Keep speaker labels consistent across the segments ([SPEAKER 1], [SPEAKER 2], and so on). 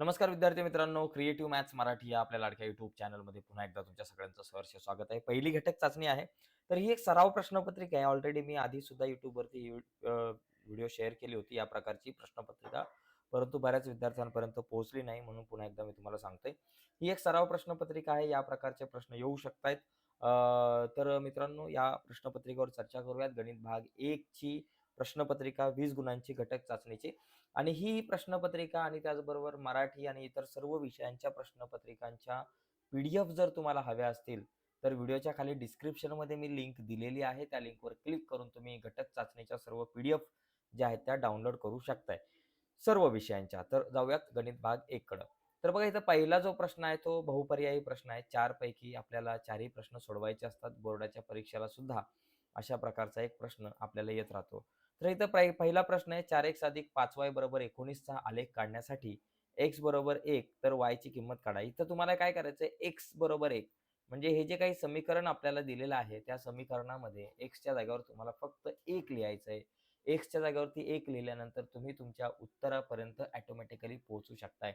[SPEAKER 1] नमस्कार विद्यार्थी मित्रांनो क्रिएटिव्ह मॅथ्स मराठी या आपल्या लाडक्या युट्यूब चॅनलमध्ये पुन्हा एकदा तुमच्या सगळ्यांचं सहर्ष स्वागत आहे. पहिली घटक चाचणी आहे. तर ही एक सराव प्रश्नपत्रिका आहे. ऑलरेडी मी आधी सुद्धा युट्यूबवरती व्हिडिओ शेअर केली होती. या प्रकारची प्रश्नपत्रिका परंतु बऱ्याच विद्यार्थ्यांपर्यंत पोहोचली नाही म्हणून पुन्हा एकदा मी तुम्हाला सांगतोय. ही एक सराव प्रश्नपत्रिका आहे. या प्रकारचे प्रश्न येऊ शकतायत. तर मित्रांनो या प्रश्नपत्रिकेवर चर्चा करूयात. गणित भाग एक ची प्रश्नपत्रिका वीस गुणांची घटक चाचणीची. आणि ही प्रश्नपत्रिका आणि त्याचबरोबर मराठी आणि इतर सर्व विषयांच्या प्रश्नपत्रिकांच्या पी डी एफ जर तुम्हाला हव्या असतील तर व्हिडिओच्या खाली डिस्क्रिप्शनमध्ये मी लिंक दिलेली आहे. त्या लिंकवर क्लिक करून तुम्ही घटक चाचणीच्या सर्व पी डी एफ ज्या आहेत त्या डाउनलोड करू शकताय. सर्व विषयांच्या. तर जाऊयात गणित भाग एक कडं. तर बघा इथं पहिला जो प्रश्न आहे तो बहुपर्यायी प्रश्न आहे. चार पैकी आपल्याला चारही प्रश्न सोडवायचे असतात. बोर्डाच्या परीक्षेला सुद्धा अशा प्रकारचा एक प्रश्न आपल्याला येत राहतो. तर इथं पहिला प्रश्न आहे चार एक्स अधिक पाच वाय बरोबर एकोणीसचा आलेख काढण्यासाठी एक्स बरोबर एक तर वायची किंमत काढा. इथं तुम्हाला काय करायचं आहे एक्स बरोबर एक म्हणजे हे जे काही समीकरण आपल्याला दिलेलं आहे त्या समीकरणामध्ये एक्सच्या जागेवर तुम्हाला फक्त एक लिहायचं आहे एक्सच्या जागेवरती एक लिहिल्यानंतर तुम्ही तुमच्या उत्तरापर्यंत ॲटोमॅटिकली पोहोचू शकताय.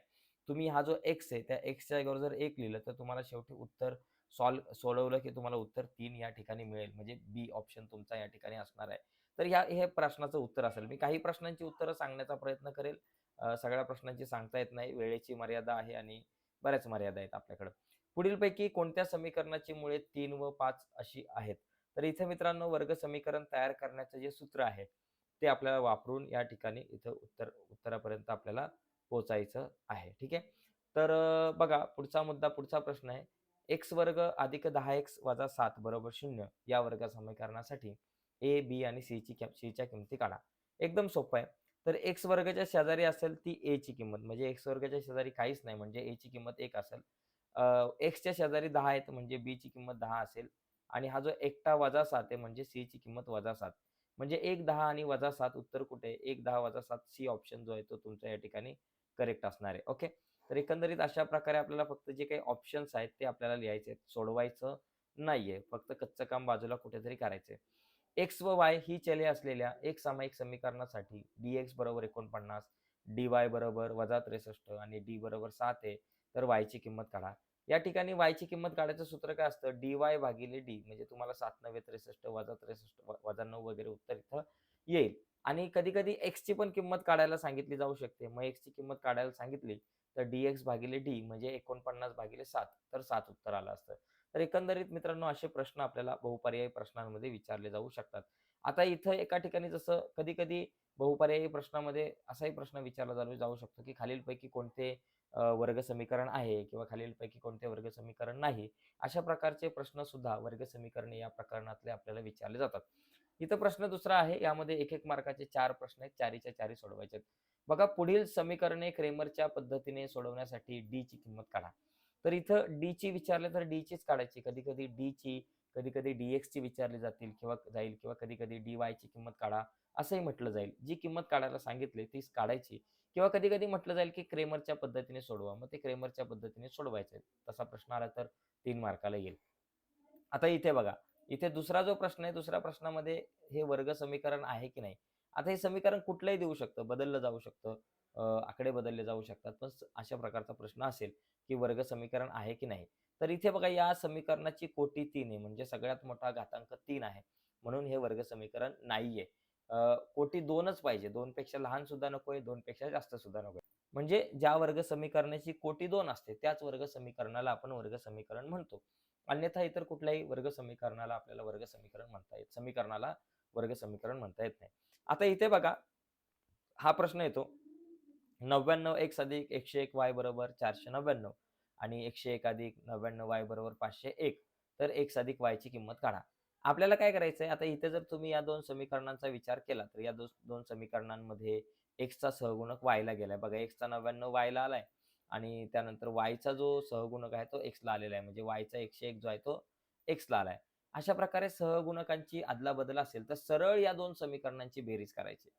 [SPEAKER 1] तुम्ही हा जो एक्स आहे त्या एक्सच्या जागेवर जर एक लिहिलं तर तुम्हाला शेवटी उत्तर सॉल्व सोडवलं की तुम्हाला उत्तर तीन या ठिकाणी मिळेल. म्हणजे बी ऑप्शन तुमचा या ठिकाणी असणार आहे. तर ह्या हे प्रश्नाचं उत्तर असेल. मी काही प्रश्नांची उत्तरं सांगण्याचा प्रयत्न करेल. सगळ्या प्रश्नांची सांगता येत नाही. वेळेची मर्यादा आहे आणि बऱ्याच मर्यादा आहेत आपल्याकडं. पुढीलपैकी कोणत्या समीकरणाची मुळे तीन व पाच अशी आहेत? तर इथे मित्रांनो वर्ग समीकरण तयार करण्याचं जे सूत्र आहे ते आपल्याला वापरून या ठिकाणी इथं उत्तर उत्तरापर्यंत आपल्याला पोचायचं आहे ठीक आहे? तर बघा पुढचा मुद्दा पुढचा प्रश्न आहे. एक्स वर्ग अधिक दहा एक्स वजा सात बरोबर शून्य या वर्ग समीकरणासाठी ए बी आणि सी ची सीच्या किमती काढा. एकदम सोपं आहे. तर एक्स वर्गाच्या शेजारी असेल ती ए ची किंमत. म्हणजे एक्स वर्गाच्या शेजारी काहीच नाही. म्हणजे ए ची किंमत एक असेल. एक्सच्या शेजारी दहा आहेत. म्हणजे बी ची किंमत दहा असेल. आणि हा जो एकटा वजा सात आहे म्हणजे सी ची किंमत वजा सात. म्हणजे एक दहा आणि वजा सात उत्तर कुठे? आहे? एक दहा वजा सात सी ऑप्शन जो आहे तो तुमचा या ठिकाणी करेक्ट असणार आहे. ओके तर एकंदरीत अशा प्रकारे आपल्याला फक्त जे काही ऑप्शन्स आहेत ते आपल्याला लिहायचे आहेत. सोडवायचं नाहीये. फक्त कच्चं काम बाजूला कुठेतरी करायचंय एक्स व वाय ही चले असलेल्या एक सामायिक समीकरणासाठी डी एक्स बरोबर एकोणपन्नास डी वाय बरोबर वजा त्रेसष्ट आणि डी बरोबर सात आहे तर वायची ची किंमत काढा. या ठिकाणी वायची ची किंमत काढायचं सूत्र काय असतं? डी वाय भागिले डी म्हणजे तुम्हाला सात नव्हे त्रेसष्ट वजा त्रेसष्ट वजा नऊ वगैरे उत्तर इथं येईल. आणि कधी कधी एक्सची पण किंमत काढायला सांगितली जाऊ शकते. मग एक्सची किंमत काढायला सांगितली तर डी एक्स भागिले डी म्हणजे एकोणपन्नास भागिले सात तर सात उत्तर आलं असतं. तर एकंदरीत मित्रांनो असे प्रश्न आपल्याला बहुपर्यायी प्रश्नांमध्ये विचारले जाऊ शकतात. आता इथं एका ठिकाणी जसं कधी कधी बहुपर्यायी प्रश्नामध्ये असाही प्रश्न विचारला जाऊ जाऊ शकतो की खालीलपैकी कोणते वर्ग समीकरण आहे किंवा खालीलपैकी कोणते वर्ग समीकरण नाही अशा प्रकारचे प्रश्न सुद्धा वर्ग समीकरणे या प्रकरणातले आपल्याला विचारले जातात. इथं प्रश्न दुसरा आहे यामध्ये एक एक मार्काचे चार प्रश्न आहेत चारीच्या चारी सोडवायचे बघा पुढील समीकरणे क्रेमरच्या पद्धतीने सोडवण्यासाठी डी ची किंमत काढा. तर इथं डी ची विचारले तर डी चीच काढायची. कधी कधी डी ची कधी कधी डी एक्स ची विचारली जातील किंवा जाईल किंवा कधी कधी डी वाय ची किंमत काढा. असंही म्हटलं जाईल. जी किंमत काढायला सांगितली तीच काढायची. किंवा कधी कधी म्हटलं जाईल की क्रेमरच्या पद्धतीने सोडवा. मग ते क्रेमरच्या पद्धतीने सोडवायचे तसा प्रश्न आला तर तीन मार्काला येईल. आता इथे बघा. इथे दुसरा जो प्रश्न आहे दुसऱ्या प्रश्नामध्ये हे वर्ग समीकरण आहे की नाही? आता हे समीकरण कुठलंही देऊ शकतं बदललं जाऊ शकतं आकडे बदलले जाऊ शकतात पण अशा प्रकारचा प्रश्न असेल की वर्ग समीकरण आहे की नाही? तर इथे बघा या समीकरणाची कोटी तीन आहे म्हणजे सगळ्यात मोठा घातांक तीन आहे म्हणून हे वर्ग समीकरण नाहीये. अं, कोटी दोनच पाहिजे दोन पेक्षा लहान सुद्धा नकोय दोन पेक्षा जास्त सुद्धा नकोय म्हणजे ज्या वर्ग समीकरणाची कोटी दोन असते त्याच वर्ग समीकरणाला आपण वर्ग समीकरण म्हणतो. अन्यथा इतर कुठल्याही वर्ग समीकरणाला आपल्याला वर्ग समीकरण म्हणता येत समीकरणाला वर्ग समीकरण म्हणता येत नाही. आता इथे बघा हा प्रश्न येतो. नव्याण्णव एक्स अधिक एकशे एक वाय बरोबर चारशे नव्याण्णव आणि एकशे एक अधिक नव्याण्णव वाय बरोबर पाचशे एक तर एक्स अधिक वायची किंमत काढा. आपल्याला काय करायचंय? आता इथे जर तुम्ही या दोन समीकरणांचा विचार केला तर या दो- दोन समीकरणांमध्ये एक्सचा सहगुणक वायला गेलाय. बघा एक्सचा नव्याण्णव वायला आलाय. आणि त्यानंतर वायचा जो सहगुणक आहे तो एक्सला आलेला आहे. म्हणजे वायचा एकशे एक जो आहे तो एक्सला आला आहे अशा प्रकारे सहगुणकांची अदलाबदल असेल तर सरळ या दोन समीकरणांची बेरीज करायची.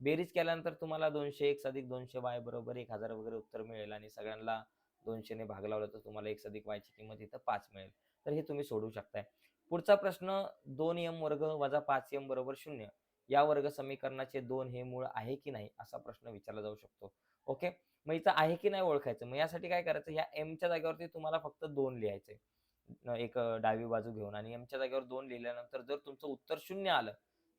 [SPEAKER 1] बेरीज केल्यानंतर तुम्हाला दोनशे एक अधिक दोनशे वाय बरोबर एक हजार वगैरे उत्तर मिळेल आणि सगळ्यांना दोनशेने भाग लावला तर तुम्हाला एक अधिक वायची किंमत इथं पाच मिळेल. तर हे तुम्ही सोडू शकताय. पुढचा प्रश्न दोन एम वर्ग वजा पाच एम बरोबर शून्य. या वर्ग समीकरणाचे दोन हे मूळ आहे की नाही असा प्रश्न विचारला जाऊ शकतो. ओके? मग इथं आहे की नाही ओळखायचं? मग यासाठी काय करायचं? या एमच्या जागेवरती तुम्हाला फक्त दोन लिहायचे. एक डावी बाजू घेऊन आणि एमच्या जागेवर दोन लिहिल्यानंतर जर तुमचं उत्तर शून्य आलं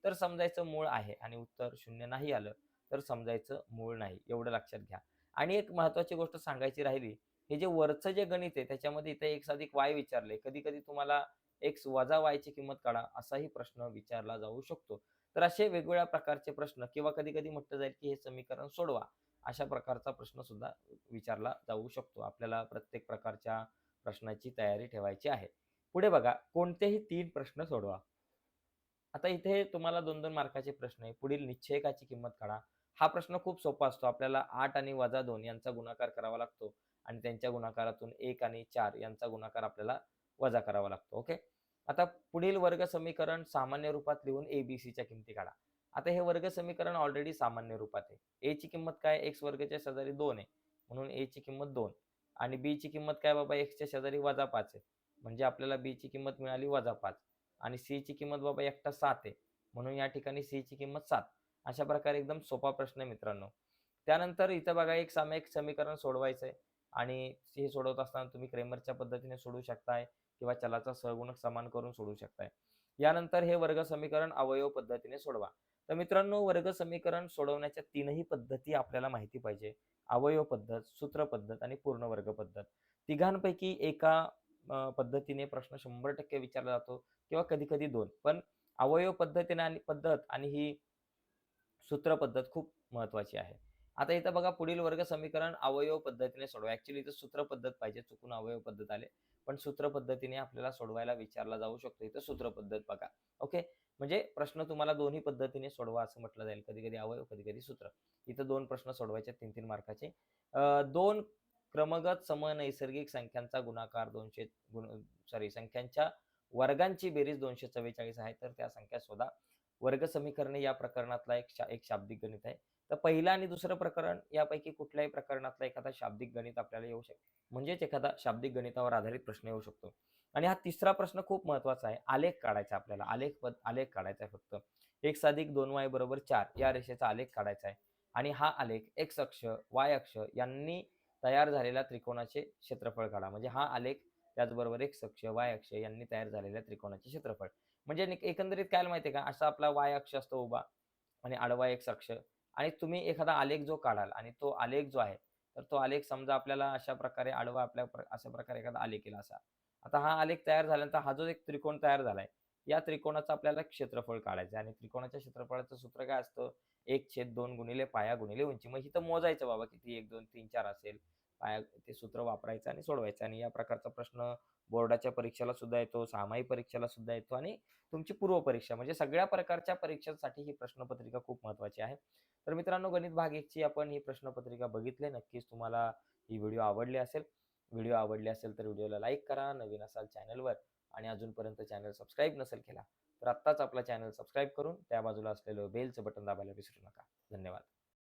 [SPEAKER 1] तर समजायचं मूळ आहे आणि उत्तर शून्य नाही आलं तर समजायचं मूळ नाही. एवढं लक्षात घ्या. आणि एक महत्वाची गोष्ट सांगायची राहिली हे जे वरचं जे गणित आहे त्याच्यामध्ये इथे एक अधिक वाय विचारले कधी कधी तुम्हाला एक्स वजा वायची किंमत काढा असाही प्रश्न विचारला जाऊ शकतो. तर असे वेगवेगळ्या प्रकारचे प्रश्न किंवा कधी कधी म्हटलं जाईल की हे समीकरण सोडवा. अशा प्रकारचा प्रश्न सुद्धा विचारला जाऊ शकतो. आपल्याला प्रत्येक प्रकारच्या प्रश्नाची तयारी ठेवायची आहे. पुढे बघा कोणतेही तीन प्रश्न सोडवा. आता इथे तुम्हाला दोन दोन मार्काचे प्रश्न आहे. पुढील निश्चयकाची किंमत काढा. हा प्रश्न खूप सोपा असतो. आपल्याला आठ आणि वजा दोन यांचा गुणाकार करावा लागतो आणि त्यांच्या गुणाकारातून एक आणि चार यांचा गुणाकार आपल्याला वजा करावा लागतो. ओके? आता पुढील वर्ग समीकरण सामान्य रूपात लिहून एबीसीच्या किमती काढा. आता हे वर्ग समीकरण ऑलरेडी सामान्य रूपात आहे. ए ची किंमत काय? एक्स वर्गच्या शेजारी दोन आहे. म्हणून ए ची किंमत दोन. आणि बी ची किंमत काय बाबा? एक्सच्या शेजारी वजा पाच आहे. म्हणजे आपल्याला बी ची किंमत मिळाली वजा पाच. आणि सी ची किंमत बाबा एकटा सात आहे. म्हणून या ठिकाणी सी ची किंमत सात. अशा प्रकारे एकदम सोपा प्रश्न आहे मित्रांनो. त्यानंतर इथं बघा एक सामायिक समीकरण सोडवायचं आहे. आणि हे सोडवत असताना तुम्ही क्रेमरच्या पद्धतीने सोडू शकताय किंवा चलाचा सहगुणक समान करून सोडू शकताय. यानंतर हे वर्ग समीकरण अवयव पद्धतीने सोडवा. तर मित्रांनो वर्ग समीकरण सोडवण्याच्या तीनही पद्धती आपल्याला माहिती पाहिजे. अवयव पद्धत सूत्र पद्धत आणि पूर्ण वर्ग पद्धत. तिघांपैकी एका पद्धतीने प्रश्न शंभर टक्के विचारला जातो किंवा कधी कधी दोन. पण अवयव पद्धतीने आणि पद्धत आणि ही सूत्र पद्धत खूप महत्वाची आहे. आता इथं बघा पुढील वर्ग समीकरण अवयव पद्धतीने सोडवा. ऍक्च्युली इथं सूत्र पद्धत पाहिजे चुकून अवयव पद्धत आले. पण सूत्र पद्धतीने आपल्याला सोडवायला विचारला जाऊ शकतो. इथं सूत्र पद्धत बघा. ओके? म्हणजे प्रश्न तुम्हाला दोन्ही पद्धतीने सोडवा असं म्हटलं जाईल. कधी कधी अवयव कधी कधी सूत्र. इथं दोन प्रश्न सोडवायचे तीन तीन मार्काचे. दोन क्रमगत समनैसर्गिक संख्यांचा गुणाकार दोनशे गुण सॉरी संख्यांच्या वर्गांची बेरीज दोनशे चव्वेचाळीस आहे तर त्या संख्या शोधा. वर्ग समीकरणे या प्रकरणातला एक शा, एक शाब्दिक गणित आहे. तर पहिलं आणि दुसरं प्रकरण यापैकी कुठल्याही प्रकरणातला एखादा शाब्दिक गणित आपल्याला येऊ शकतो म्हणजेच एखादा शाब्दिक गणितावर आधारित प्रश्न येऊ शकतो. आणि हा तिसरा प्रश्न खूप महत्त्वाचा आहे. आलेख काढायचा आपल्याला. आलेख पद आलेख काढायचा आहे फक्त. एक साधिक दोन वाय बरोबर चार या रेषेचा आलेख काढायचा आहे. आणि हा आलेख एक्स अक्ष वाय अक्ष यांनी तयार झालेल्या त्रिकोणाचे क्षेत्रफळ काढा. म्हणजे हा आलेख त्याचबरोबर एक्स अक्ष वाय अक्ष यांनी तयार झालेल्या त्रिकोणाचे क्षेत्रफळ. म्हणजे एकंदरीत काय माहितीये का? असा आपला वाय अक्ष असतो उभा आणि आडवा एक्स अक्ष. आणि तुम्ही एखादा आलेख जो काढाल आणि तो आलेख जो आहे तर तो आलेख समजा आपल्याला अशा प्रकारे आडवा आपल्या अशा प्रकारे एखादा आलेख केला असा. आता हा आलेख तयार झाल्यानंतर हा जो एक त्रिकोण तयार झालाय या त्रिकोणाचं आपल्याला क्षेत्रफळ काढायचं आणि त्रिकोणाच्या क्षेत्रफळाचं सूत्र काय असतं? एक छेद दोन गुणिले पाया गुणिले उंची. मग इथं मोजायचं बाबा किती? एक दोन तीन चार असेल. पाया ते सूत्र वापरायचं आणि सोडवायचं आणि या प्रकारचा प्रश्न बोर्डाच्या परीक्षेला सुद्धा येतो सामायिक परीक्षेला सुद्धा येतो आणि तुमची पूर्व परीक्षा म्हणजे सगळ्या प्रकारच्या परीक्षांसाठी ही प्रश्नपत्रिका खूप महत्वाची आहे. तर मित्रांनो गणित भाग एकची आपण ही प्रश्नपत्रिका बघितली नक्कीच तुम्हाला ही व्हिडिओ आवडली असेल. व्हिडिओ आवडली असेल तर व्हिडिओला लाईक करा नवीन असाल चॅनलवर आणि अजूनपर्यंत चॅनल सबस्क्राईब नसेल केला तर आत्ताच आपला चॅनल सबस्क्राईब करून त्या बाजूला असलेलं बेलचं बटन दाबायला विसरू नका. धन्यवाद.